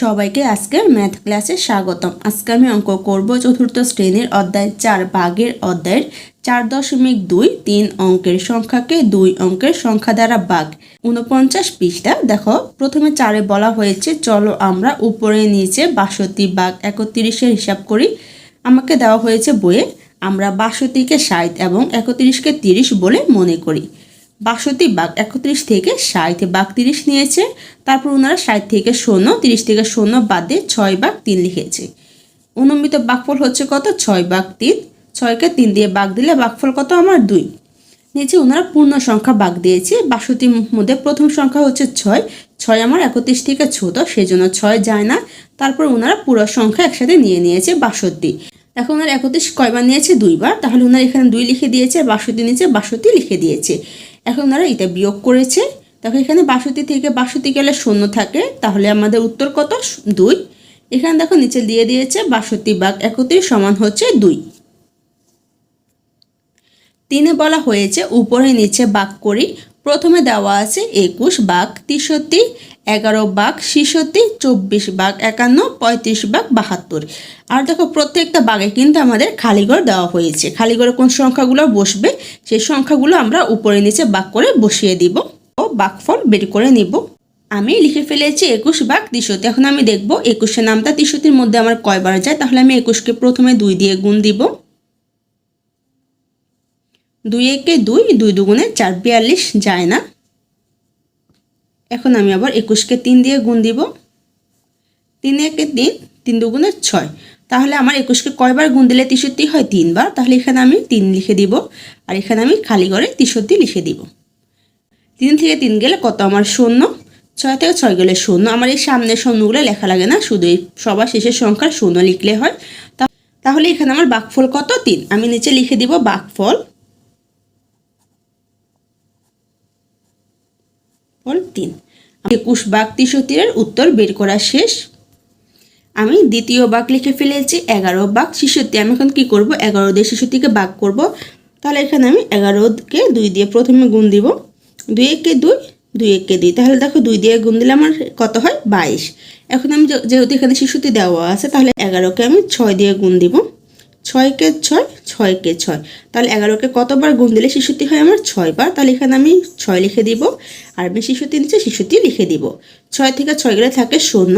সবাইকে আজকে ম্যাথ ক্লাসে স্বাগতম। আজকে আমি অঙ্ক করব চতুর্থ শ্রেণির অধ্যায় চার ভাগের অধ্যায়ের চার দশমিক দুই তিন অঙ্কের সংখ্যাকে দুই অঙ্কের সংখ্যা দ্বারা ভাগ। উনপঞ্চাশ পৃষ্ঠা, দেখো, প্রথমে চারে বলা হয়েছে, চলো আমরা উপরে নিচে বাষট্টি বাঘ একত্রিশের হিসাব করি। আমাকে দেওয়া হয়েছে বইয়ে, আমরা বাষট্টিকে ষাট এবং একত্রিশকে তিরিশ বলে মনে করি। বাষট্টি বাঘ একত্রিশ থেকে ষাট বাঘ তিরিশ নিয়েছে। তারপর ওনারা ষাট থেকে শূন্য, তিরিশ থেকে শূন্য বাদে ছয় বাঘ তিন লিখেছে। অনুমিত বাঘফল হচ্ছে কত? ছয় বাঘ তিন। ছয়কে তিন দিয়ে বাঘ দিলে বাঘফল কত? আমার দুই। নিচে ওনারা পূর্ণ সংখ্যা বাঘ দিয়েছে। বাষট্টির মধ্যে প্রথম সংখ্যা হচ্ছে ছয়। ছয় আমার একত্রিশ থেকে ছোট সেই জন্য ছয় যায় না। তারপর ওনারা পুরো সংখ্যা একসাথে নিয়ে নিয়েছে বাষট্টি। এখন ওনারা একত্রিশ কয়বার নিয়েছে? দুইবার। তাহলে ওনারা এখানে দুই লিখে দিয়েছে, বাষট্টি নিচে বাষট্টি লিখে দিয়েছে। এখন ওনারা এটা বিয়োগ করেছে। তখন এখানে বাষট্টি থেকে বাষট্টি গেলে শূন্য থাকে, তাহলে আমাদের উত্তর কত? দুই। এখানে দেখো নিচে দিয়ে দিয়েছে বাষট্টি বাঘ একত্রিশ সমান হচ্ছে দুই। তিনে বলা হয়েছে, উপরে নিচে বাঘ করি প্রথমে দেওয়া আছে একুশ বাঘ তেষট্টি, এগারো বাঘ ছিষট্টি, চব্বিশ বাঘ একান্ন, পঁয়ত্রিশ বাঘ বাহাত্তর। আর দেখো, প্রত্যেকটা বাঘে কিন্তু আমাদের খালিঘর দেওয়া হয়েছে। খালিঘরে কোন সংখ্যাগুলো বসবে? সেই সংখ্যাগুলো আমরা উপরে নিচে বাঘ করে বসিয়ে দিব। ও বাঘফল বের করে নিব। আমি লিখে ফেলেছি একুশ বাঘ তিষট্টি। এখন আমি দেখব একুশের নামটা তিষট্টির মধ্যে আমার কয়বার যায়। তাহলে আমি একুশকে প্রথমে দুই দিয়ে গুণ দিব। দুই একে দুই দুই দুগুণে চার, বিয়াল্লিশ যায় না। এখন আমি আবার একুশকে তিন দিয়ে গুণ দিব। তিন একে তিন তিন দুগুণে ছয়। তাহলে আমার একুশকে কয়বার গুণ দিলে তেষট্টি হয়? তিনবার। তাহলে এখানে আমি তিন লিখে দিব। আর এখানে আমি খালি করে তেষট্টি লিখে দিব। তিন থেকে তিন গেলে কত? আমার শূন্য। ছয় থেকে ছয় গেলে শূন্য। আমার এই সামনের শূন্যগুলো লেখা লাগে না। শুধু এই সবার শেষের সংখ্যা শূন্য লিখলে হয়। তাহলে এখানে আমার বাকফল কত? তিন। আমি নিচে লিখে দিব বাকফল। ফল তিন। একুশ বাঘ তেষট্টির উত্তর বের করা শেষ। আমি দ্বিতীয় বাঘ লিখে ফেলেছি, এগারো বাঘ ছেষট্টি। আমি এখন কী করব? এগারো দিয়ে ছেষট্টিকে বাঘ করব। তাহলে এখানে আমি এগারোকে দুই দিয়ে প্রথমে গুণ দিব। দুই একে দুই দুই একে দুই। তাহলে দেখো দুই দিয়ে গুণ দিলে আমার কত হয়? বাইশ। এখন আমি যেহেতু এখানে শিশুটি দেওয়া আছে, তাহলে এগারোকে আমি ছয় দিয়ে গুণ দিব। ছয়কে ছয় ছয়কে ছয়। তাহলে এগারোকে কতবার গুণ দিলে শিশুটি হয় আমার ছয়বার? তাহলে এখানে আমি ছয় লিখে দিব। আর আমি শিশুটি নিচে শিশুটি লিখে দিব। ছয় থেকে ছয় গেলে থাকে শূন্য।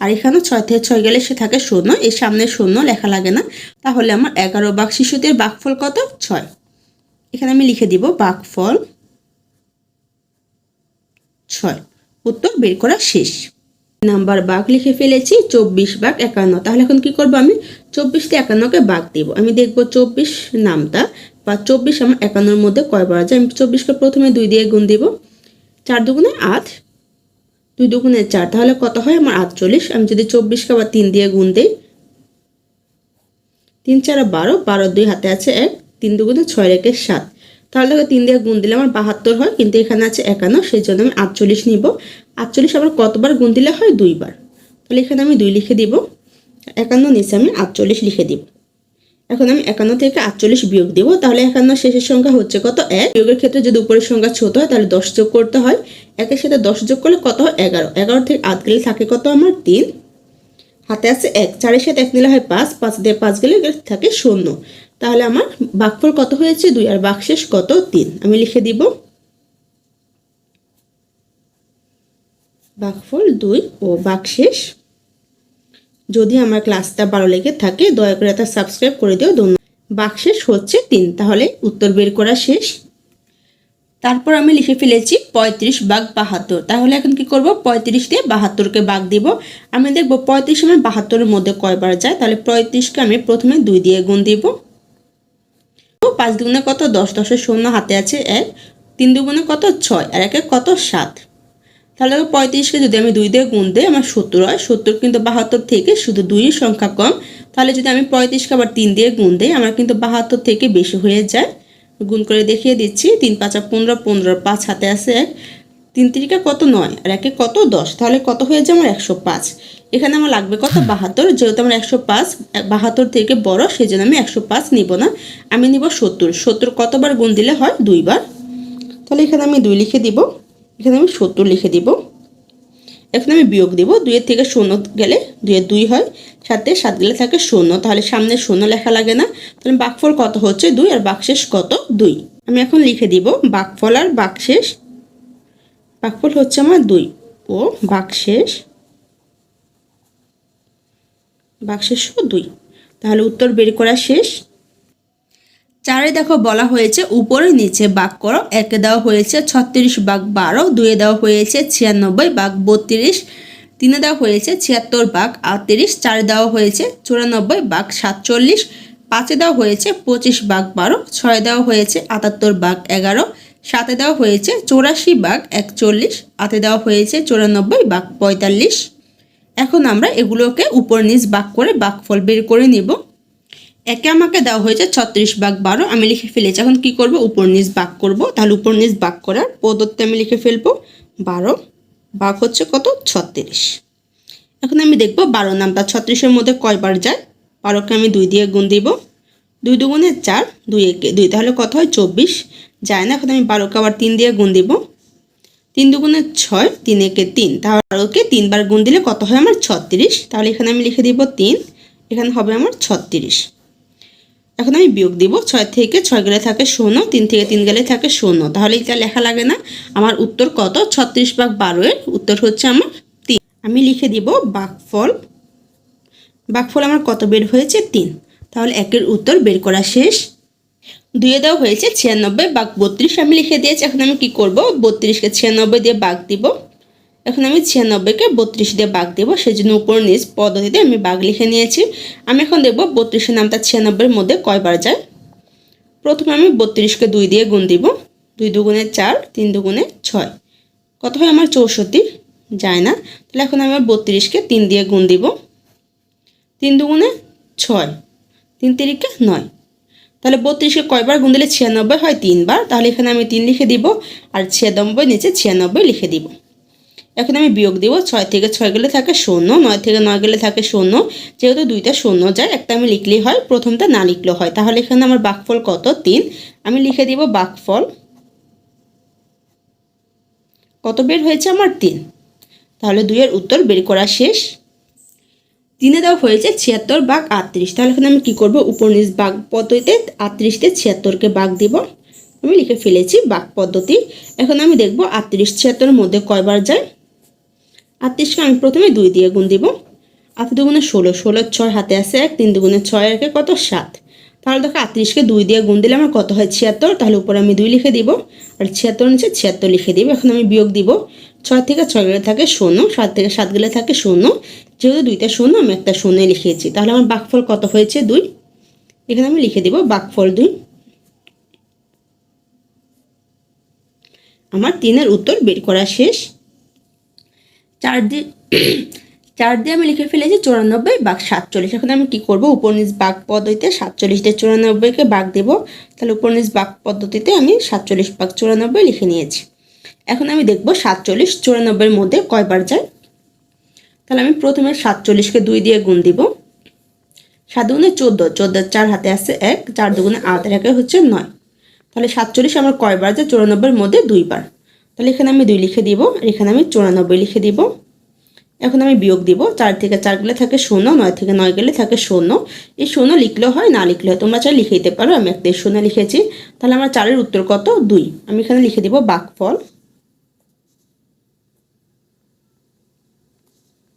আর এখানে ছয় থেকে ছয় গেলে সে থাকে শূন্য। এর সামনে শূন্য লেখা লাগে না। তাহলে আমার এগারো বাঘ শিশুটির বাঘফল কত? ছয়। এখানে আমি লিখে দিব বাঘফল ছয়। উত্তর বের করা শেষ। নাম্বার বাঘ লিখে ফেলেছি, চব্বিশ বাঘ একান্ন। তাহলে এখন কি করব আমি? চব্বিশ থেকে একান্নকে বাঘ দিব। আমি দেখব চব্বিশ নামটা বা চব্বিশ আমার একান্নর মধ্যে কয়বার আছে আমি চব্বিশকে প্রথমে দুই দিয়ে গুণ দিব। চার দুগুণে আট। দুই দুগুণে চার, তাহলে কত হয়? আমার আটচল্লিশ। আমি যদি চব্বিশকে আবার তিন দিয়ে গুণ দিই, তিন চার বারো বারো দুই হাতে আছে এক, তিন দুগুণে ছয় রেখে সাত। তাহলে দেখো তিন দিয়ে গুণ দিলে আমার বাহাত্তর হয়, কিন্তু এখানে আছে একান্ন সেই জন্য আমি আটচল্লিশ নিব। আটচল্লিশ আবার কতবার গুণ দিলে হয়? দুইবার। তাহলে এখানে আমি দুই লিখে দিব। একান্ন নিচে আমি আটচল্লিশ লিখে দিব। এখন আমি একান্ন থেকে আটচল্লিশ বিয়োগ দিব, তাহলে একান্ন শেষের সংখ্যা হচ্ছে কত? এক। বিয়োগের ক্ষেত্রে যদি উপরের সংখ্যা ছোট হয়, তাহলে দশ যোগ করতে হয়। একের সাথে দশ যোগ করলে কত হয়? এগারো। এগারো থেকে আট গেলে থাকে কত আমার? তিন। হাতে আছে এক। চারের সাথে এক নিলে হয় পাঁচ। পাঁচ দিয়ে পাঁচ গেলে থাকে শূন্য। তাহলে আমার বাঘফল কত হয়েছে? দুই। আর বাঘশেষ কত? তিন। আমি লিখে দিব। বাঘফল দুই ও বাঘশেষ যদি আমার ক্লাসটা ভালো লেগে থাকে, দয়া করে তা সাবস্ক্রাইব করে দিও। ধন্যবাদ। বাঘশেষ হচ্ছে তিন। তাহলে উত্তর বের করা শেষ। তারপর আমি লিখে ফেলেছি পঁয়ত্রিশ বাঘ বাহাত্তর। তাহলে এখন কি করব? পঁয়ত্রিশ দিয়ে বাহাত্তরকে বাঘ দিব। আমি দেখব পঁয়ত্রিশ আমার বাহাত্তরের মধ্যে কয়বার যায়? তাহলে পঁয়ত্রিশকে আমি প্রথমে দুই দিয়ে গুণ দিব। পাঁচ দুগুণে কত? দশ। দশের শূন্য হাতে আছে এক। তিন দুগুণে কত? ছয়। আর একে কত? সাত। তাহলে পঁয়ত্রিশকে যদি আমি দুই দিয়ে গুণ দিই, আমার সত্তর হয়। সত্তর কিন্তু বাহাত্তর থেকে শুধু দুই সংখ্যা কম। তাহলে যদি আমি পঁয়ত্রিশকে আবার তিন দিয়ে গুণ দিই, আমার কিন্তু বাহাত্তর থেকে বেশি হয়ে যায়। গুণ করে দেখিয়ে দিচ্ছি, তিন পাঁচা পনেরো পনেরো পাঁচ হাতে আছে এক। তিন তিরিকা কত নয়? আর একে কত দশ? তাহলে কত হয়ে যায় আমার একশো পাঁচ। এখানে আমার লাগবে কত? বাহাত্তর। যেহেতু আমার একশো পাঁচ বাহাত্তর থেকে বড় সেই জন্য আমি একশো পাঁচ নিব না। আমি নিব সত্তর। সত্তর কতবার গুণ দিলে হয়? দুইবার। তাহলে এখানে আমি দুই লিখে দিব। এখানে আমি সত্তর লিখে দিব। এখন আমি বিয়োগ দিব। দুইয়ের থেকে শূন্য গেলে দুইয়ের দুই হয়। সাথে সাত গেলে থাকে শূন্য। তাহলে সামনে শূন্য লেখা লাগে না। তাহলে বাকফল কত হচ্ছে? দুই আর বাকশেষ কত? দুই। আমি এখন লিখে দিব বাকফল আর বাকশেষ। বাকফল হচ্ছে আমার দুই। ও বাকশেষ। বাকশেষও দুই। তাহলে উত্তর বের করা শেষ। চারে দেখো বলা হয়েছে, উপরে নিচে বাঘ করো, একে দেওয়া হয়েছে ছত্রিশ বাঘ বারো, দুয়ে দেওয়া হয়েছে ছিয়ানব্বই বাঘ বত্রিশ, তিনে দেওয়া হয়েছে ছিয়াত্তর বাঘ আটত্রিশ, চারে দেওয়া হয়েছে চুরানব্বই বাঘ সাতচল্লিশ, পাঁচে দেওয়া হয়েছে পঁচিশ বাঘ বারো, ছয় দেওয়া হয়েছে আটাত্তর বাঘ এগারো, সাতে দেওয়া হয়েছে চৌরাশি বাঘ একচল্লিশ আতে দেওয়া হয়েছে চুরানব্বই বাঘ পঁয়তাল্লিশ। এখন আমরা এগুলোকে উপর নিচ বাঘ করে বাঘফল বের করে নিব। একে আমাকে দেওয়া হয়েছে ছত্রিশ বাঘ বারো, আমি লিখে ফেলেছি। এখন কি করব? উপর নিচ বাঘ করব। তাহলে উপর নিচ বাঘ করার পদ্ধতি আমি লিখে ফেলব বারো বাঘ হচ্ছে কত? ছত্রিশ। এখন আমি দেখব বারো নামটা ছত্রিশের মধ্যে কয়বার যায়? বারোকে আমি দুই দিয়ে গুণ দিব। দুই দুগুণে চার, দুই একে দুই। তাহলে কত হয়? চব্বিশ। যায় না, এখন আমি বারোকে আবার তিন দিয়ে গুণ দিব। তিন দুগুণে ছয়, তিন একে তিন। তাহলে বারোকে তিনবার গুণ দিলে কত হয়? আমার ছত্রিশ। তাহলে এখানে আমি লিখে দিব তিন। এখানে হবে আমার ছত্রিশ। এখন আমি বিয়োগ দিব। ছয় থেকে ছয় গেলে থাকে শূন্য, তিন থেকে তিন গেলে থাকে শূন্য। তাহলে এটা লেখা লাগে না। আমার উত্তর কত? ছত্রিশ ভাগ বারো এর উত্তর হচ্ছে আমার তিন। আমি লিখে দিব বাঘফল। বাঘফল আমার কত বের হয়েছে? তিন। তাহলে একের উত্তর বের করা শেষ। দুয়ে দেওয়া হয়েছে ছিয়ানব্বই, বাঘ বত্রিশ। আমি লিখে দিয়েছি। এখন আমি কি করব? বত্রিশকে ছিয়ানব্বই দিয়ে বাঘ দিব। এখন আমি ছিয়ানব্বইকে বত্রিশ দিয়ে বাঘ দেবো সেই জন্য উপর নিচ পদ্ধতিতে আমি বাঘ লিখে নিয়েছি। আমি এখন দেখব বত্রিশের নামটা ছিয়ানব্বইয়ের মধ্যে কয়বার যায়। প্রথমে আমি বত্রিশকে দুই দিয়ে গুণ দিব, দুই দুগুণে চার, তিন দুগুণে ছয়। কত হয় আমার চৌষট্টি? যায় না। তাহলে এখন আমি বত্রিশকে তিন দিয়ে গুণ দিব, তিন দুগুণে ছয়, তিন তিরিকে নয়। তাহলে বত্রিশকে কয়বার গুণ দিলে ছিয়ানব্বই হয়? তিনবার। তাহলে এখানে আমি তিন লিখে দিব, আর ছিয়ানব্বই নিচে ছিয়ানব্বই লিখে দিব। এখন আমি বিয়োগ দিব ছয় থেকে ছয় গেলে থাকে শূন্য, নয় থেকে নয় গেলে থাকে শূন্য। যেহেতু দুইটা শূন্য যায়, একটা আমি লিখলেই হয়, প্রথমটা না লিখলেও হয়। তাহলে এখানে আমার বাকফল কত? তিন। আমি লিখে দিব বাকফল। কত বের হয়েছে আমার? তিন। তাহলে দুইয়ের উত্তর বের করা শেষ। তিনে দেওয়া হয়েছে ছিয়াত্তর বাঘ আটত্রিশ। তাহলে এখানে আমি কী করব? উপর বাঘ পদ্ধতিতে আটত্রিশতে ছিয়াত্তরকে বাঘ দিব। আমি লিখে ফেলেছি বাঘ পদ্ধতি। এখন আমি দেখব আটত্রিশ ছিয়াত্তরের মধ্যে কয়বার যায়? আটত্রিশকে আমি প্রথমে দুই দিয়ে গুণ দিব। আট দুগুণে ষোলো ষোলো ছয় হাতে আছে এক, তিন দুগুণে ছয় একে কত? সাত। তাহলে দেখো আটত্রিশকে দুই দিয়ে গুণ দিলে আমার কত হয়? ছিয়াত্তর। তাহলে উপরে আমি দুই লিখে দিব। আর ছিয়াত্তর নিচে ছিয়াত্তর লিখে দিব। এখন আমি বিয়োগ দিব। ছয় থেকে ছয় গেলে থাকে শূন্য, সাত থেকে সাত গেলে থাকে শূন্য। যেহেতু দুইটা শূন্য, আমি একটা শূন্য লিখেছি তাহলে আমার বাকফল কত হয়েছে? দুই। এখানে আমি লিখে দিব বাকফল দুই। আমার তিনের উত্তর বের করা শেষ। চার দিয়ে চার দিয়ে আমি লিখে ফেলেছি চুরানব্বই বাঘ সাতচল্লিশ। এখন আমি কি করব? উপনিজ বাঘ পদ্ধতিতে সাতচল্লিশ দিয়ে চুরানব্বইকে বাঘ দেব। তাহলে উপনিজ বাঘ পদ্ধতিতে আমি সাতচল্লিশ বাঘ চুরানব্বই লিখে নিয়েছি। এখন আমি দেখব সাতচল্লিশ চুরানব্বইয়ের মধ্যে কয়বার যায়? তাহলে আমি প্রথমে সাতচল্লিশকে দুই দিয়ে গুণ দিব। সাত দুগুণে চোদ্দ চোদ্দ চার হাতে আছে এক, চার দুগুণে আট একে হচ্ছে নয়। তাহলে সাতচল্লিশ আমার কয়বার যায়? চুরানব্বইয়ের মধ্যে দুইবার। তাহলে এখানে আমি দুই লিখে দিব, আর এখানে আমি চুরানব্বই লিখে দিব। এখন আমি বিয়োগ দিব, চার থেকে চার গেলে থাকে শূন্য, নয় থেকে নয় গেলে থাকে শূন্য। এই শূন্য লিখলেও হয়, না লিখলে হয়। তোমরা চাই লিখে দিতে পারো, আমি একটা শূন্য লিখেছি। তাহলে আমার চারের উত্তর কত? দুই। আমি এখানে লিখে দিব বাকফল।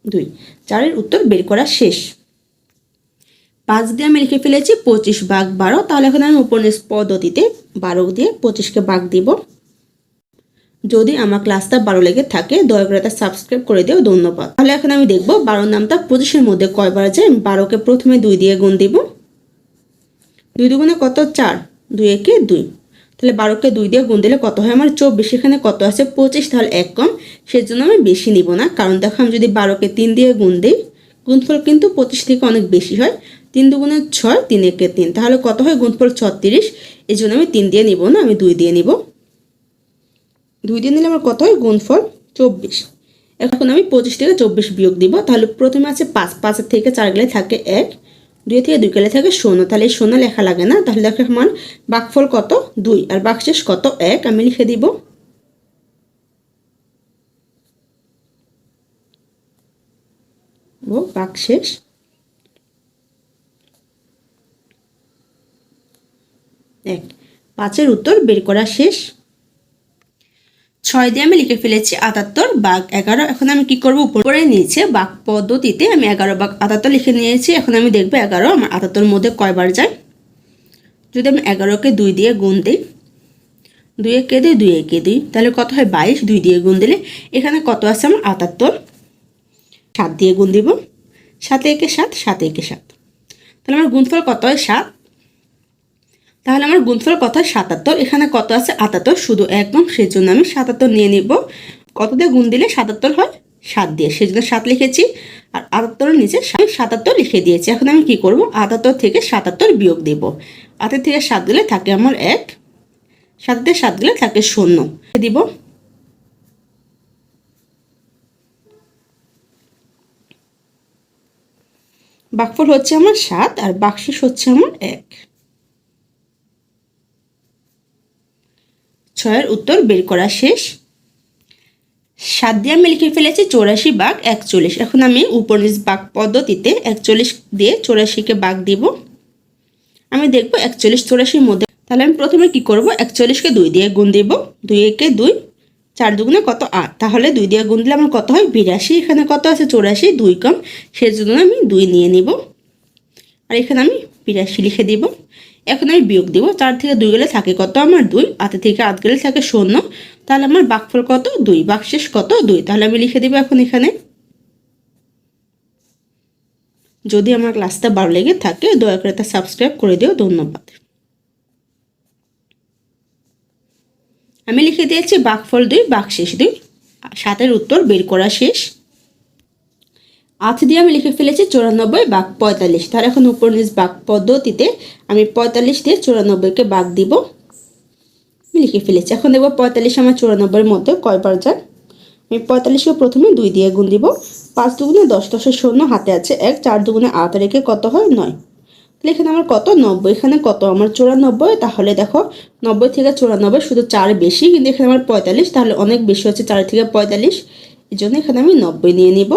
দুই। চারের উত্তর বের করা শেষ। পাঁচ দিয়ে আমি লিখে ফেলেছি পঁচিশ বাঘ বারো। তাহলে এখন আমি উপনিষ পদ্ধতিতে বারো দিয়ে পঁচিশকে বাঘ দিব। যদি আমার ক্লাসটা ভালো লেগে থাকে, দয়া করে তা সাবস্ক্রাইব করে দিও, ধন্যবাদ। তাহলে এখন আমি দেখব বারোর নামটা পঁচিশের মধ্যে কয়বার যায় বারোকে প্রথমে দুই দিয়ে গুণ দিব। দুই দুগুণে কত? চার। দুই একে দুই। তাহলে বারোকে দুই দিয়ে গুণ দিলে কত হয়? আমার চব্বিশ, এখানে কত আছে? পঁচিশ, তাহলে এক কম। সেজন্য আমি বেশি নিব না, কারণ দেখো আমি যদি বারোকে তিন দিয়ে গুণ দিই, গুণফল কিন্তু পঁচিশ থেকে অনেক বেশি হয়। তিন দুগুণে ছয়, তিন একে তিন। তাহলে কত হয়? গুণফল ছত্রিশ। এই জন্য আমি তিন দিয়ে নিব না, আমি দুই দিয়ে নিব। দুই দিয়ে নিলে আমার কত হয়? গুণফল চব্বিশ। এখন আমি পঁচিশ থেকে চব্বিশ বিয়োগ দিব। তাহলে প্রথমে আছে পাঁচ। পাঁচের থেকে চার গেলে থাকে এক। দুই থেকে দুই গেলে থাকে শূন্য। তাহলে এই শূন্য লেখা লাগে না। তাহলে দেখো আমার বাকফল কত? দুই। আর বাকশেষ কত? এক। আমি লিখে দিব। ও বাক এক। পাঁচের উত্তর বের করা শেষ। ছয় দিয়ে আমি লিখে ফেলেছি আটাত্তর, বাঘ এগারো। এখন আমি কি করব? উপরে নিচে বাঘ পদ্ধতিতে আমি এগারো, বাঘ আটাত্তর লিখে নিয়েছি। এখন আমি দেখব এগারো, আমার আটাত্তর মধ্যে কয়বার যায়? যদি আমি এগারোকে দুই দিয়ে গুণ দিই, দুই একে দিই, দুই একে দিই, তাহলে কত হয়? বাইশ। দুই দিয়ে গুণ দিলে এখানে কত আছে? আমার আটাত্তর। সাত দিয়ে গুণ দিব। সাতে একে সাত সাত একে সাত। তাহলে আমার গুণফল কত হয়? সাত। তাহলে আমার গুণফল কত সাতাত্তর, এখানে কত আছে আটাত্তর? শুধু একদম সেই জন্য আমি সাতাত্তর নিয়ে নিব। কত দিয়ে গুণ দিলে সাতাত্তর হয়? সাত দিয়ে। সেই জন্য সাত লিখেছি। আর আটাত্তরের নিচে আমি সাতাত্তর লিখে দিয়েছি। এখন আমি কি করব? আটাত্তর থেকে সাতাত্তর বিয়োগ দেব। আটাত্তর থেকে সাত দিলে থাকে আমার এক। সাত সাত দিলে থাকে শূন্য। দিব। বাকফল হচ্ছে আমার সাত, আর বাকশেষ হচ্ছে আমার এক। ছয়ের উত্তর বের করা শেষ। সাত দিয়ে আমি লিখে ফেলেছি চৌরাশি বাঘ একচল্লিশ। এখন আমি উপনিষ বাঘ পদ্ধতিতে একচল্লিশ দিয়ে চৌরাশিকে বাঘ দিব। আমি দেখব একচল্লিশ চৌরাশির মধ্যে। তাহলে আমি প্রথমে কি করব? একচল্লিশকে দুই দিয়ে গুণ দিব। দুই একে দুই, চার দুগুণে কত আট? তাহলে দুই দিয়ে গুণ দিলে আমার কত হয়? বিরাশি। এখানে কত আছে? চৌরাশি, দুই কম। সেজন্য আমি দুই নিয়ে নিব। আর এখানে আমি বিরাশি লিখে দিব। এখন আমি বিয়োগ দিব, চার থেকে দুই গেলে থাকে কত? আমার দুই। আতে থেকে আধ গেলে থাকে শূন্য। তাহলে আমার বাকফল কত? দুই। বাকশেষ কত? দুই। তাহলে আমি লিখে দিব এখন এখানে। যদি আমার ক্লাসটা ভালো লেগে থাকে, দয়া করে তা সাবস্ক্রাইব করে দিও। ধন্যবাদ। আমি লিখে দিয়েছি বাকফল দুই, বাকশেষ দুই। সাতের উত্তর বের করা শেষ। আট দিয়ে আমি লিখে ফেলেছি চুরানব্বই বাঘ পঁয়তাল্লিশ। তার এখন উপর নিচ বাঘ পদ্ধতিতে আমি পঁয়তাল্লিশ দিয়ে চুরানব্বইকে বাঘ দিব। আমি লিখে ফেলেছি। এখন দেখব পঁয়তাল্লিশ আমার চুরানব্বইয়ের মধ্যে কয়বার যায় আমি পঁয়তাল্লিশকে প্রথমে দুই দিয়ে গুণ দিব। পাঁচ দুগুণে দশ দশের শূন্য, হাতে আছে এক, চার দুগুণে আট, রেখে কত হয় নয়। তাহলে এখানে আমার কত? নব্বই। এখানে কত? আমার চুরানব্বই। তাহলে দেখো, নব্বই থেকে চুরানব্বই শুধু চার বেশি, কিন্তু এখানে আমার পঁয়তাল্লিশ, তাহলে অনেক বেশি হচ্ছে চার থেকে পঁয়তাল্লিশ। এই জন্য এখানে আমি নব্বই নিয়ে নিব।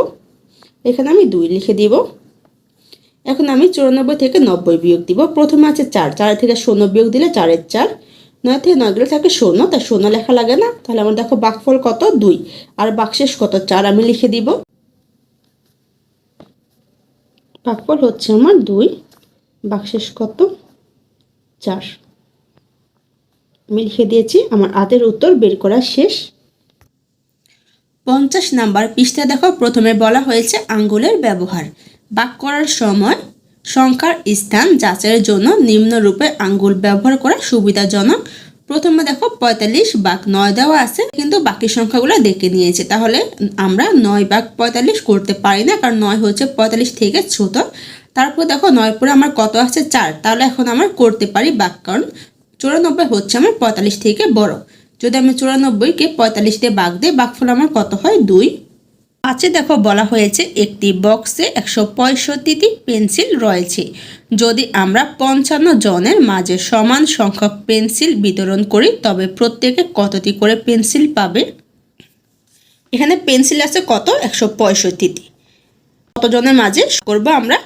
এখানে আমি দুই লিখে দিব। এখন আমি চুরানব্বই থেকে নব্বই বিয়োগ দিব। প্রথমে আছে চার চার থেকে শূন্য বিয়োগ দিলে চারের চার। নয় থেকে নয় গেলে থাকে শূন্য, তাই শূন্য লেখা লাগে না। তাহলে আমার দেখো বাকফল কত? দুই। আর বাকশেষ কত? চার আমি লিখে দিব। বাকফল হচ্ছে আমার দুই, বাকশেষ কত? চার। আমি লিখে দিয়েছি, আমার আদের উত্তর বের করা শেষ। পঞ্চাশ নাম্বার পৃষ্ঠা দেখো, প্রথমে বলা হয়েছে আঙ্গুলের ব্যবহার। বাক করার সময় সংখ্যার স্থান যাচাইয়ের জন্য নিম্নরূপে আঙ্গুল ব্যবহার করা সুবিধাজনক। প্রথমে দেখো, পঁয়তাল্লিশ বাক নয় দেওয়া আছে, কিন্তু বাকি সংখ্যাগুলো দেখে নিয়েছে। তাহলে আমরা নয় বাক পঁয়তাল্লিশ করতে পারি না, কারণ নয় হচ্ছে পঁয়তাল্লিশ থেকে ছোট। তারপর দেখো নয় পরে আমার কত আছে? চার। তাহলে এখন আমার করতে পারি বাক, কারণ চুরানব্বই হচ্ছে আমার পঁয়তাল্লিশ থেকে বড়। যদি আমি চুরানব্বইকে পঁয়তাল্লিশ দিয়ে বাঘ দিই বাঘফল আমার কত হয়? দুই। পাঁচে দেখো বলা হয়েছে, একটি বক্সে একশো পঁয়ষট্টিটি পেন্সিল রয়েছে। যদি আমরা পঞ্চান্ন জনের মাঝে সমান সংখ্যক পেন্সিল বিতরণ করি, তবে প্রত্যেকে কতটি করে পেন্সিল পাবে? এখানে পেন্সিল আছে কত? একশো পঁয়ষট্টিটি। কতজনের মাঝে করব আমরা?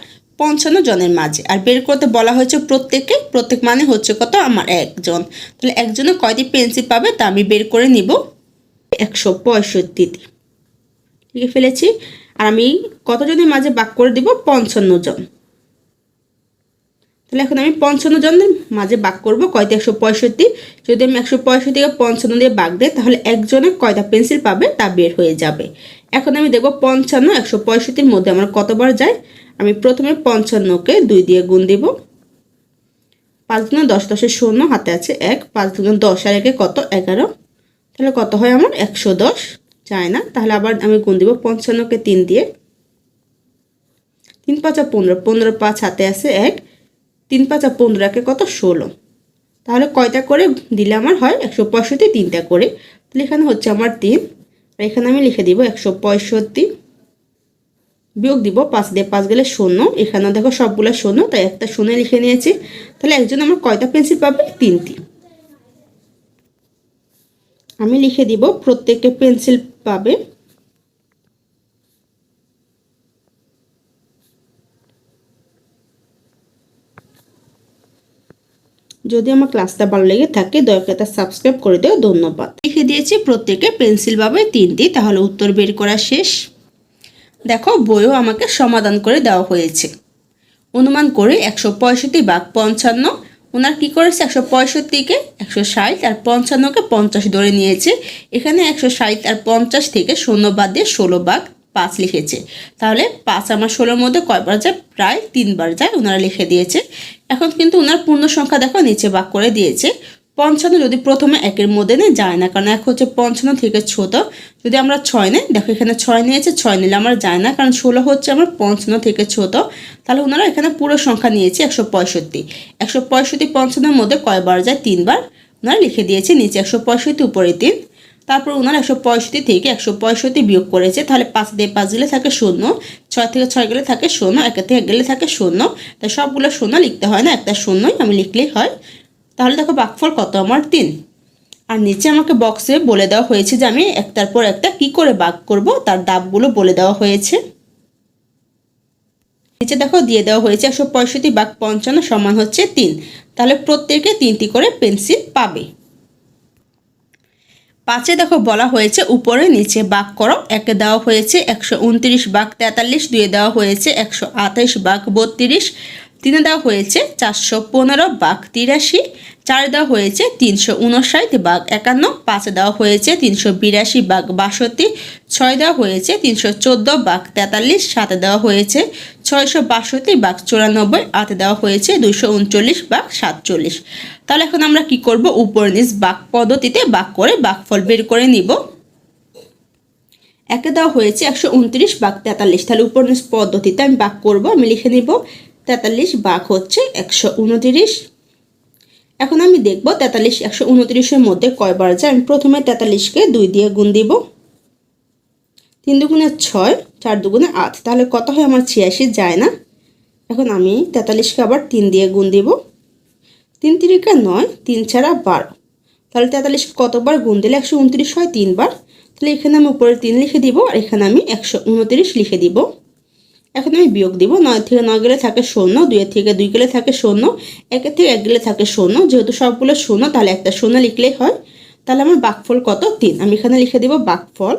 পঞ্চান্ন জনের মাঝে। আর বের করতে বলা হয়েছে প্রত্যেকে প্রত্যেক মানে হচ্ছে কত? আমার একজন। তাহলে একজনে কয়টি পেন্সিল পাবে তা আমি বের করে নিব। একশো পঁয়ষট্টিটি। লিখে ফেলেছি। আর আমি কতজনের মাঝে বাক করে দিব? পঞ্চান্ন জন। তাহলে এখন আমি পঞ্চান্ন জনের মাঝে বাক করব। কয়টা? একশো পঁয়ষট্টি। যদি আমি একশো পঁয়ষট্টিকে পঞ্চান্ন দিয়ে বাক দিই, তাহলে একজনে কয়টা পেন্সিল পাবে তা বের হয়ে যাবে। এখন আমি দেখব পঞ্চান্ন, একশো পঁয়ষট্টির মধ্যে আমার কতবার যায়? আমি প্রথমে পঞ্চান্নকে দুই দিয়ে গুণ দিব। পাঁচ দুগুণে দশ দশের শূন্য, হাতে আছে এক। পাঁচ দুগুণে দশ আর একে কত? এগারো। তাহলে কত হয় আমার? একশো দশ। যায় না। তাহলে আবার আমি গুণ দিব পঞ্চান্নকে তিন দিয়ে। তিন পাঁচা পনেরো। পনেরো পাঁচ, হাতে আছে এক। তিন পাঁচা পনেরো একে কত? ষোলো। তাহলে কয়টা করে দিলে আমার হয়? একশো পঁয়ষট্টি, তিনটা করে। তাহলে এখানে হচ্ছে আমার তিন। এখানে আমি লিখে দিব একশো পঁয়ষট্টি। বিয়োগ দিব পাঁচ দিয়ে পাঁচ গেলে শূন্য। এখানে দেখো সবগুলো শূন্য, তাই একটা শূন্য লিখে নিয়েছি। তাহলে একজন আমার কয়টা পেন্সিল পাবে? তিনটি। আমি লিখে দিব, প্রত্যেকে পেন্সিল পাবে। যদি আমার ক্লাসটা ভালো লেগে থাকে, দয়া তা সাবস্ক্রাইব করে দেওয়া ধন্যবাদ। লিখে দিয়েছি, প্রত্যেকে পেন্সিল পাবে তিনটি, তাহলে উত্তর বের করা শেষ। দেখো, বইও আমাকে সমাধান করে দেওয়া হয়েছে। অনুমান করে একশো পঁয়ষট্টি বাঘ পঞ্চান্ন। ওনার কী করেছে? একশো পঁয়ষট্টিকে একশো ষাট আর পঞ্চান্নকে পঞ্চাশ ধরে নিয়েছে। এখানে একশো ষাট আর পঞ্চাশ থেকে শূন্য বাদ দিয়ে ষোলো বাঘ পাঁচ লিখেছে। তাহলে পাঁচ আমার ষোলোর মধ্যে কয়বার যায়? প্রায় তিনবার যায় ওনারা লিখে দিয়েছে। এখন কিন্তু ওনার পূর্ণ সংখ্যা দেখো, নিচে বাক করে দিয়েছে। পঞ্চান্ন যদি প্রথমে একের মধ্যে নেই যায় না, কারণ এক হচ্ছে পঞ্চান্ন থেকে ছোট। যদি আমরা ছয় নেই, দেখো এখানে ছয় নিয়েছে, ছয় নিলে আমার যায় না, কারণ ষোলো হচ্ছে আমার পঞ্চান্ন থেকে ছোট। তাহলে ওনারা এখানে পুরো সংখ্যা নিয়েছে একশো পঁয়ষট্টি। একশো পঁয়ষট্টি পঞ্চান্নের মধ্যে কয়বার যায়? তিনবার। ওনারা লিখে দিয়েছে নিচে একশো পঁয়ষট্টি, উপরে তিন। তারপর ওনারা একশো পঁয়ষট্টি থেকে একশো পঁয়ষট্টি বিয়োগ করেছে, তাহলে পাঁচ দিয়ে পাঁচ গেলে থাকে শূন্য, ছয় থেকে ছয় গেলে থাকে শূন্য, একের থেকে এক গেলে থাকে শূন্য। তাই সবগুলো শূন্য লিখতে হয় না, একটা শূন্যই আমি লিখলেই হয়। তাহলে দেখো বাকফল কত? আমার তিন। আর নিচে আমাকে বক্সে বলে দেওয়া হয়েছে যে আমি একটার পর একটা কি করে বাক করব? তার দাবগুলো বলে দেওয়া হয়েছে। নিচে দেখো দিয়ে দেওয়া হয়েছে একশো পঁয়ষট্টি বাক পঞ্চান্ন সমান হচ্ছে তিন। তাহলে প্রত্যেকে তিনটি করে পেন্সিল পাবে। পাঁচে দেখো বলা হয়েছে উপরে নিচে বাক করো। একে দেওয়া হয়েছে একশো উনত্রিশ বাক তেতাল্লিশ, দুয়ে দেওয়া হয়েছে একশো আঠাইশ বাক বত্রিশ তিনে দেওয়া হয়েছে চারশো পনেরো বাঘ তিরাশি, চারে দেওয়া হয়েছে তিনশো উনষাট বাঘ একান্ন, পাঁচে দেওয়া হয়েছে তিনশো বিরাশি বাঘ বাষট্টি, ছয় দেওয়া হয়েছে তিনশো চোদ্দ বাঘ তেতাল্লিশ, সাতে দেওয়া হয়েছে ছয়শো বাষট্টি বাঘ চুরানব্বই, আটে দেওয়া হয়েছে দুশো উনচল্লিশ বাঘ সাতচল্লিশ। তাহলে এখন আমরা কি করব? উপর নিচ বাঘ পদ্ধতিতে বাঘ করে বাঘফল বের করে নিব। একে দেওয়া হয়েছে একশো উনত্রিশ বাঘ তেতাল্লিশ। তাহলে উপর নিচ পদ্ধতিতে আমি বাঘ করব, আমি লিখে নিব তেতাল্লিশ বাঘ হচ্ছে একশো উনতিরিশ। এখন আমি দেখব তেতাল্লিশ একশো উনতিরিশের মধ্যে কয়বার যায়? আমি প্রথমে তেতাল্লিশকে দুই দিয়ে গুণ দিব। তিন দুগুণে ছয়, চার দুগুণে আট। তাহলে কত হয়? আমার ছিয়াশি যায় না। এখন আমি তেতাল্লিশকে আবার তিন দিয়ে গুণ দিব। তিন তিরিকা নয়, তিন ছাড়া বারো। তাহলে তেতাল্লিশ কতবার গুণ দিলে? একশো উনত্রিশ হয় তিনবার। তাহলে এখানে আমি উপরে তিন লিখে দিব আর এখানে আমি একশো উনত্রিশ লিখে দিব। এখন আমি বিয়োগ দিব। নয় থেকে নয় গেলে থাকে শূন্য, দুইয়ের থেকে দুই গেলে থাকে শূন্য, একের থেকে এক গেলে থাকে শূন্য। যেহেতু সবগুলো শূন্য, তাহলে একটা শূন্য লিখলেই হয়। তাহলে আমার বাকফল কত? তিন। আমি এখানে লিখে দিব বাকফল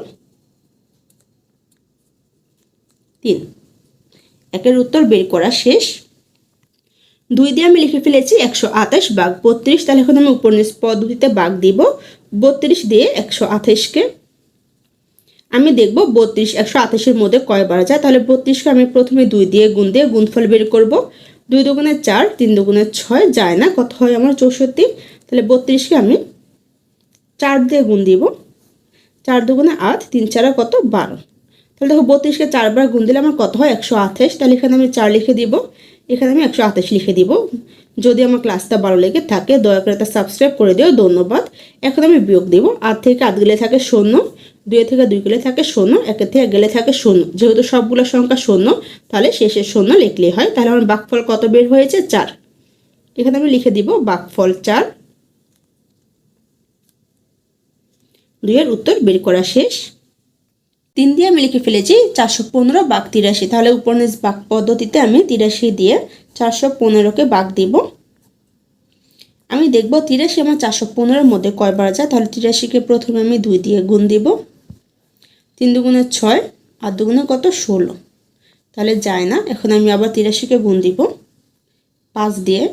তিন। একের উত্তর বের করা শেষ। দুই দিয়ে আমি লিখে ফেলেছি একশো আঠাশ বাঘ বত্রিশ। তাহলে এখন আমি উপনিষ পদ্ধতিতে বাঘ দিব। বত্রিশ দিয়ে একশো আঠাশকে আমি দেখব বত্রিশ, একশো আঠাশের মধ্যে কয় কয়বার যায়। তাহলে বত্রিশকে আমি প্রথমে দুই দিয়ে গুণ দিয়ে গুণফল বের করব। দুই দুগুণে চার, তিন দুগুণে ছয় যায় না, কত হয় আমার চৌষট্টি। তাহলে বত্রিশকে আমি চার দিয়ে গুণ দিব। চার দুগুণে আট, তিন চারা কত? বারো। তাহলে দেখো বত্রিশকে চারবার গুণ দিলে আমার কত হয়? একশো আঠাশ। তাহলে এখানে আমি চার লিখে দিব। এখানে আমি একশো আঠাশ লিখে দিব। যদি আমার ক্লাসটা ভালো লেগে থাকে, দয়া করে তা সাবস্ক্রাইব করে দিও। ধন্যবাদ। এখন আমি বিয়োগ দিব। আট থেকে আট গেলে থাকে শূন্য। দুই থেকে দুই গেলে থাকে শূন্য, একের থেকে গেলে থাকে শূন্য। যেহেতু সবগুলো সংখ্যা শূন্য, তাহলে শেষে শূন্য লিখলেই হয়। তাহলে আমার বাকফল কত বের হয়েছে? চার। এখানে আমি লিখে দিব বাকফল চার। দুইয়ের উত্তর বের করা শেষ। তিন দিয়ে আমি লিখে ফেলেছি চারশো পনেরো বাঘ তিরাশি। তাহলে উপন্যাস বাঘ পদ্ধতিতে আমি তিরাশি দিয়ে চারশো পনেরোকে বাঘ দিব। আমি দেখব তিরাশি আমার চারশো পনেরোর মধ্যে কয়বার যায়? তাহলে তিরাশিকে প্রথমে আমি দুই দিয়ে গুণ দিব। তিন দুগুণে ছয় আর দুগুণে কত? ষোলো। তাহলে যায় না, এখন আমি আবার তিরাশিকে গুণ দিব। পাঁচ দিয়ে।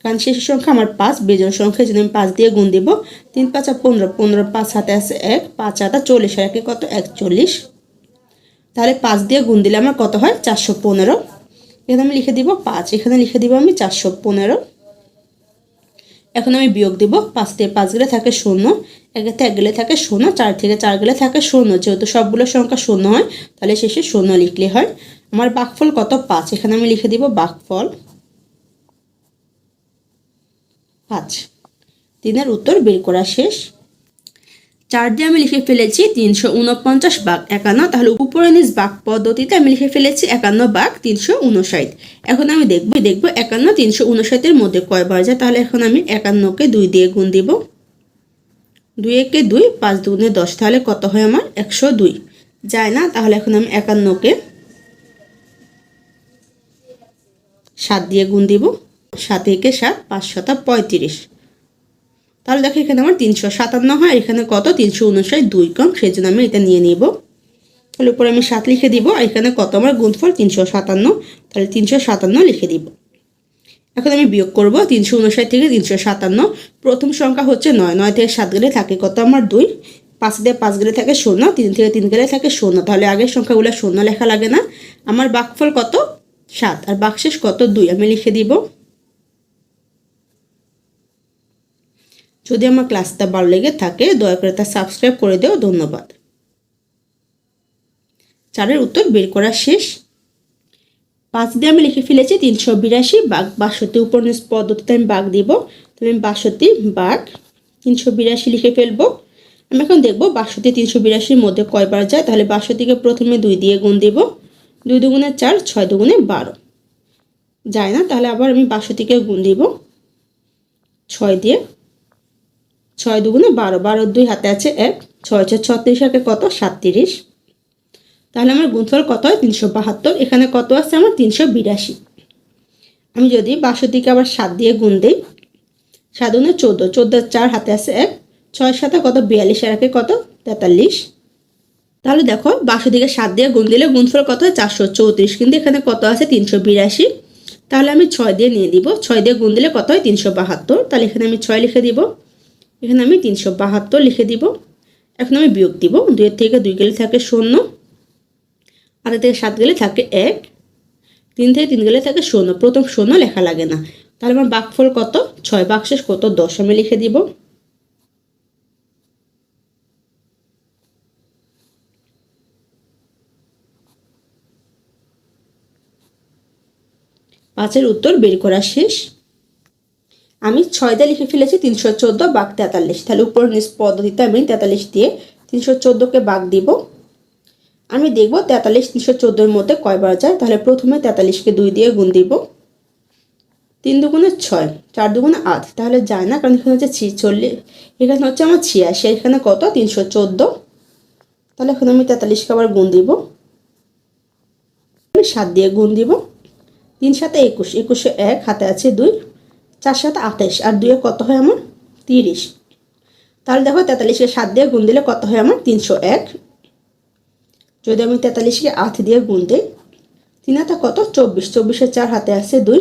কারণ শেষের সংখ্যা আমার পাঁচ বেজন সংখ্যা যদি আমি পাঁচ দিয়ে গুণ দিব। তিন, পাঁচ পাঁচা পনেরো। পনেরো, পাঁচ হাতে আছে এক, পাঁচ হাতা চল্লিশ। আর একে কত? একচল্লিশ। তাহলে পাঁচ দিয়ে গুণ দিলে আমার কত হয়? চারশো পনেরো। এখানে আমি লিখে দিব পাঁচ। এখানে লিখে দিব আমি চারশো পনেরো। এখন আমি বিয়োগ দিব পাঁচ থেকে পাঁচ গেলে থাকে শূন্য, একে থেকে এক গেলে থাকে শূন্য, চার থেকে চার গেলে থাকে শূন্য। যেহেতু সবগুলো সংখ্যা শূন্য হয়, তাহলে শেষে শূন্য লিখলে হয়। আমার বাকফল কত? পাঁচ। এখানে আমি লিখে দিব বাকফল পাঁচ। তিনের উত্তর বের করা শেষ। চার দিয়ে আমি লিখে ফেলেছি তিনশো উনপঞ্চাশ বাঘ একান্ন, তাহলে উপরে নিজ বাঘ পদ্ধতিতে আমি লিখে ফেলেছি একান্ন বাঘ তিনশো উনষাট। এখন আমি দেখব দেখব একান্ন তিনশো উনষাটের মধ্যে কয় কয়বার যায়, তাহলে এখন আমি একান্নকে দুই দিয়ে গুণ দিব। দুই একে দুই, পাঁচ দুগুণে দশ, তাহলে কত হয় আমার? একশো দুই। যায় না, তাহলে এখন আমি একান্নকে সাত দিয়ে গুণ দিব। সাত একে সাত পাঁচ শতা পঁয়ত্রিশ। তাহলে দেখো এখানে আমার তিনশো সাতান্ন হয় এখানে কত? তিনশো উনষাট, দুই কম সেই জন্য আমি এটা নিয়ে নিব। তাহলে উপরে আমি সাত লিখে দিব, আর এখানে কত? আমার গুণফল তিনশো সাতান্ন। তাহলে তিনশো সাতান্ন লিখে দিব। এখন আমি বিয়োগ করব, তিনশো উনষাট থেকে তিনশো সাতান্ন। প্রথম সংখ্যা হচ্ছে নয় নয় থেকে সাত গেলে থাকে কত? আমার দুই। পাঁচ দিয়ে পাঁচ গেলে থাকে শূন্য, তিন থেকে তিন গেলে থাকে শূন্য। তাহলে আগের সংখ্যাগুলো শূন্য লেখা লাগে না। আমার বাকফল কত? সাত, আর বাকশেষ কত? দুই, আমি লিখে দিব। যদি আমার ক্লাসটা ভালো লেগে থাকে, দয়া করে তা সাবস্ক্রাইব করে দেও, ধন্যবাদ। চারের উত্তর বের করা শেষ। পাঁচ দিয়ে আমি লিখে ফেলেছি তিনশো বিরাশি বাঘ বাষট্টি উপর পদ্ধতিতে আমি বাঘ দিব, তাহলে আমি বাষট্টি বাঘ তিনশো বিরাশি লিখে ফেলব। আমি এখন দেখব বাষট্টি তিনশো বিরাশির মধ্যে কয়বার যায়, তাহলে বাষট্টিকে প্রথমে দুই দিয়ে গুণ দিব। দুই দুগুণে চার, ছয় দুগুণে বারো। যায় না, তাহলে আবার আমি বাষট্টিকে গুণ দিব। ছয় দিয়ে ছয় দুগুণে বারো। বারো দুই হাতে আছে এক, ছয় ছয় ছত্রিশ একে কত? সাতত্রিশ। তাহলে আমার গুণফল কত হয়? তিনশো বাহাত্তর। এখানে কত আছে? আমার তিনশো বিরাশি। আমি যদি বাষট্টিকে আবার সাত দিয়ে গুণ দিই, সাত দুগুণে চোদ্দ। চোদ্দ চার হাতে আছে এক, ছয় সাথে কত? বিয়াল্লিশ আর একে কত? তেতাল্লিশ। তাহলে দেখো, বাষট্টিকে সাত দিয়ে গুণ দিলে গুণফল কত হয়? চারশো চৌত্রিশ। কিন্তু এখানে কত আছে? তিনশো বিরাশি। তাহলে আমি ছয় দিয়ে নিয়ে দিব। ছয় দিয়ে গুণ দিলে কত হয়? তিনশো বাহাত্তর। তাহলে এখানে আমি ছয় লিখে দিব। এখানে আমি তিনশো বাহাত্তর লিখে দিব। এখন আমি বিয়োগ দিব। দুইয়ের থেকে দুই গেলে থাকে শূন্য। আট থেকে সাত গেলে থাকে এক। তিন থেকে তিন গেলে থাকে শূন্য। প্রথম শূন্য লেখা লাগে না। তাহলে আমার বাকফল কত? ছয়। বাকশেষ কত? দশ। আমি লিখে দিব। পাঁচের উত্তর বের করা শেষ। আমি ছয়টা লিখে ফেলেছি, তিনশো চোদ্দ বাঘ তেতাল্লিশ। তাহলে উপর নিচ পদ্ধতিতে আমি তেতাল্লিশ দিয়ে তিনশো চোদ্দোকে বাঘ দিব। আমি দেখব তেতাল্লিশ, তিনশো চোদ্দোর মধ্যে কয়বার যায়, তাহলে প্রথমে তেতাল্লিশকে দুই দিয়ে গুণ দিব। তিন দুগুণে ছয়, চার দুগুণে আট, তাহলে যায় না, কারণ এখানে হচ্ছে ছিচল্লিশ এখানে হচ্ছে আমার ছিয়াশি এখানে কত? তিনশো চোদ্দ। তাহলে এখন আমি তেতাল্লিশকে আবার গুণ দিব। আমি সাত দিয়ে গুণ দিব। তিন সাথে একুশ, একুশে এক, হাতে আছে দুই। চার সাথে আঠাশ আর দুয়ে কত হয় আমার? তিরিশ। তাহলে দেখো তেতাল্লিশকে সাত দিয়ে গুণ দিলে কত হয় আমার? তিনশো এক। যদি আমি তেতাল্লিশকে আট দিয়ে গুণ দিই তিন হাতে কত? চব্বিশ। চব্বিশের চার হাতে আছে দুই।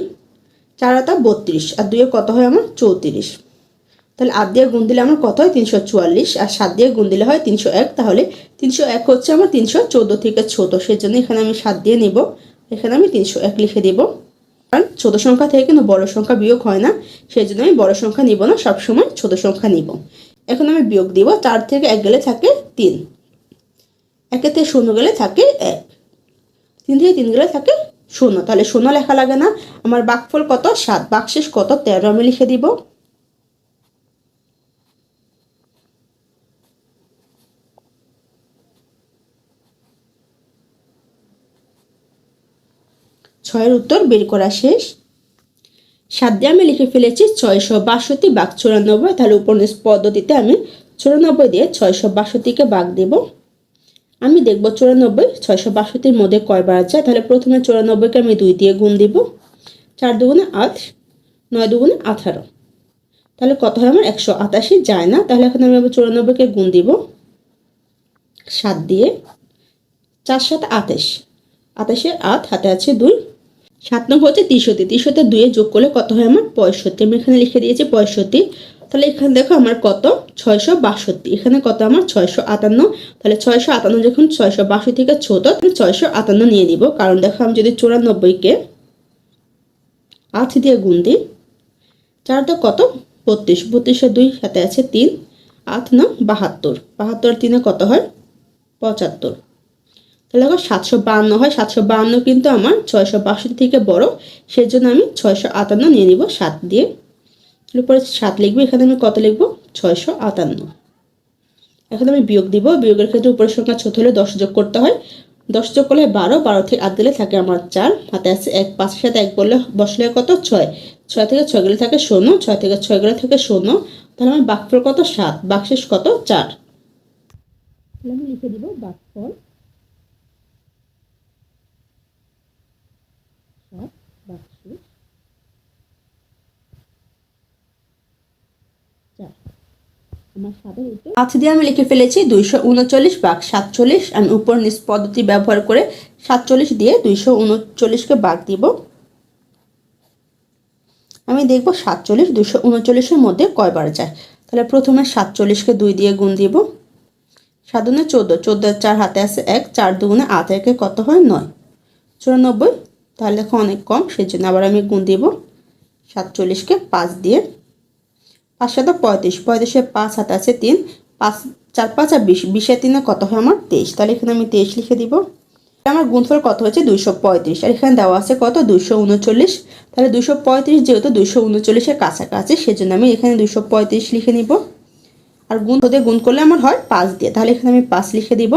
চার হাতে বত্রিশ। আর দুয়ে কত হয় আমার? চৌত্রিশ। তাহলে আট দিয়ে গুণ দিলে আমার কত হয়? তিনশো চুয়াল্লিশ। আর সাত দিয়ে গুণ দিলে হয় তিনশো এক। তাহলে তিনশো এক হচ্ছে আমার তিনশো চোদ্দ থেকে ছোটো। সেই জন্য এখানে আমি সাত দিয়ে নেব। এখানে আমি তিনশো এক লিখে দিব। কারণ ছোট সংখ্যা থেকে কিন্তু বড় সংখ্যা বিয়োগ হয় না। সেই জন্য আমি বড় সংখ্যা নিব না, সবসময় ছোট সংখ্যা নিব। এখন আমি বিয়োগ দিব, চার থেকে এক গেলে থাকে তিন। একে থেকে শূন্য গেলে থাকে এক। তিন থেকে তিন গেলে থাকে শূন্য। তাহলে শূন্য লেখা লাগে না। আমার বাকফল কত? সাত। বাকশেষ কত? তেরো আমি লিখে দিব। ছয়ের উত্তর বের করা শেষ। সাত দিয়ে আমি লিখে ফেলেছি ছয়শো বাষট্টি বাঘ চুরানব্বই, তাহলে উপনিষ পদ্ধতিতে আমি চুরানব্বই দিয়ে ছয়শো বাষট্টিকে বাঘ দেব। আমি দেখব চুরানব্বই, ছয়শো বাষট্টির মধ্যে কয়বার যায়, তাহলে প্রথমে চুরানব্বইকে আমি দুই দিয়ে গুণ দিব। চার দুগুণে আট, নয় দুগুণে আঠারো। তাহলে কত হয় আমার? একশো আটাশি, যায় না। তাহলে এখন আমি আবার চুরানব্বইকে গুণ দিব। সাত দিয়ে, চার সাত আঠাশ। আঠাশের আট, হাতে আছে দুই। সাত নম্বর হচ্ছে তিরশোতে। তিরশোতে দুয়ে যোগ করলে কত হয় আমার পঁয়ষট্টি? আমি এখানে লিখে দিয়েছি পঁয়ষট্টি। তাহলে এখানে দেখো আমার কত? ছয়শো বাষট্টি। এখানে কত আমার? ছয়শো আটান্ন। তাহলে ছয়শো আটান্ন যখন ছয়শো বাষট্টি থেকে ছোট, তাহলে ছয়শো আটান্ন নিয়ে নিব। কারণ দেখো আমি যদি চুরানব্বইকে আট দিয়ে গুণ দিই চার তো কত? বত্রিশ। বত্রিশে দুই, সাথে আছে তিন। আট ন বাহাত্তর। বাহাত্তর তিনে কত হয়? পঁচাত্তর। তাহলে দেখো সাতশো বাহান্ন হয়, সাতশো বাহান্ন কিন্তু আমার ছয়শো বাষট্টি থেকে বড়। সেই জন্য আমি ছয়শো আটান্ন নিয়ে নিব সাত দিয়ে। এরপরে সাত লিখব, এখানে আমি কত লিখব? ছয়শো আটান্ন। এখন আমি বিয়োগ দিব, বিয়োগের ক্ষেত্রে উপরের সংখ্যা ছোট হলে দশ যোগ করতে হয়। দশ যোগ করলে বারো বারো থেকে আট দিলে থাকে আমার চার। হাতে আছে এক, পাঁচের সাথে এক বললে বসলে কত? ছয়। ছয় থেকে ছয় গেলে থাকে শূন্য, ছয় থেকে ছয় গেলে থাকে শূন্য। তাহলে আমার বাকফল কত? সাত। বাকশেষ কত? চার। তাহলে আমি লিখে দিব বাকফল সাত বাকশেষ পাঁচ দিয়ে আমি লিখে ফেলেছি দুইশো উনচল্লিশ বাঘ সাতচল্লিশ। আমি উপর নিচ পদ্ধতি ব্যবহার করে সাতচল্লিশ দিয়ে দুইশো উনচল্লিশকে বাঘ দিব। আমি দেখব সাতচল্লিশ দুশো উনচল্লিশের মধ্যে কয়বার যায়। তাহলে প্রথমে সাতচল্লিশকে দুই দিয়ে গুণ দিব। দুগুণে চোদ্দ চোদ্দ চার হাতে আছে এক, চার দুগুণে আট একে কত হয়? নয়। চুরানব্বই। তাহলে অনেক কম সেই জন্য আবার আমি গুণ দিব। সাতচল্লিশকে পাঁচ দিয়ে পাঁচ সাথে পঁয়ত্রিশ, পঁয়ত্রিশে পাঁচ হাতে আছে তিন, পাঁচ, চার, পাঁচ, আর বিশ, বিশে তিনে কত হয় আমার? তেইশ। তাহলে এখানে আমি তেইশ লিখে দিব। আমার গুণফল কত হয়েছে? দুইশো পঁয়ত্রিশ। আর এখানে দেওয়া আছে কত? দুইশো উনচল্লিশ। তাহলে দুশো পঁয়ত্রিশ যেহেতু দুইশো উনচল্লিশের কাছাকাছি, সেজন্য আমি এখানে দুশো পঁয়ত্রিশ লিখে নিব। আর গুণ হতে গুণ করলে আমার হয় পাঁচ দিয়ে। তাহলে এখানে আমি পাঁচ লিখে দিব।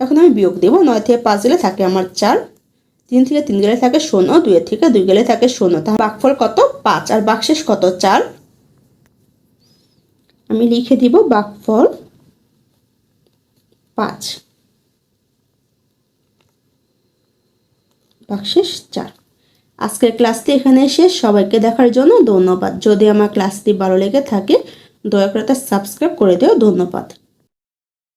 এখন আমি বিয়োগ দেবো। নয় থেকে পাঁচ গেলে থাকে আমার চার। তিন থেকে তিন গেলে থাকে শূন্য। দুইয়ের থেকে দুই গেলে থাকে শূন্য। তাহলে বাকফল কত? পাঁচ। আর বাকশেষ কত? চার। আমি লিখে দিব বাকফল পাঁচ। বাকশেষ চার। আজকের ক্লাসটি এখানে শেষ। সবাইকে দেখার জন্য ধন্যবাদ। যদি আমার ক্লাসটি ভালো লেগে থাকে, দয়া করে তা সাবস্ক্রাইব করে দেওয়া ধন্যবাদ।